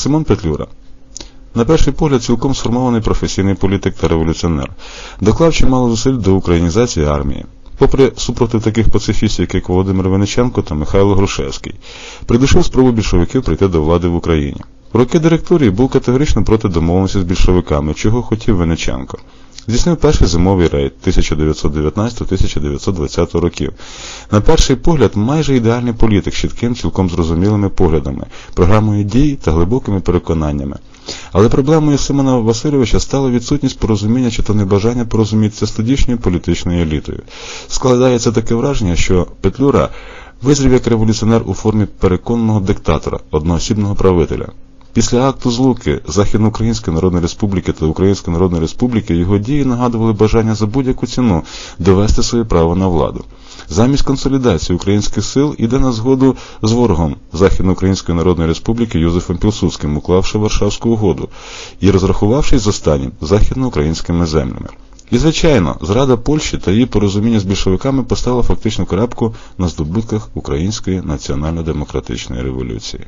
Симон Петлюра. На перший погляд, цілком сформований професійний політик та революціонер, доклав чимало зусиль до українізації армії. Попри супротив таких пацифістів, як Володимир Вениченко та Михайло Грушевський, придушив спробу більшовиків прийти до влади в Україні. В роки директорії був категорично проти домовленості з більшовиками, чого хотів Вениченко. Здійснив перший зимовий рейд 1919-1920 років. На перший погляд, майже ідеальний політик з чітким, цілком зрозумілими поглядами, програмою дій та глибокими переконаннями. Але проблемою Симона Васильовича стала відсутність порозуміння чи то небажання порозумітися з тодішньою політичною елітою. Складається таке враження, що Петлюра визрів як революціонер у формі переконаного диктатора, одноосібного правителя. Після акту злуки Західноукраїнської Народної Республіки та Української Народної Республіки його дії нагадували бажання за будь-яку ціну довести своє право на владу. Замість консолідації українських сил іде на згоду з ворогом Західноукраїнської Народної Республіки Юзефом Пілсудським, уклавши Варшавську угоду і розрахувавшись з останнім західноукраїнськими землями. І, звичайно, зрада Польщі та її порозуміння з більшовиками поставила фактичну крапку на здобутках української національно-демократичної революції.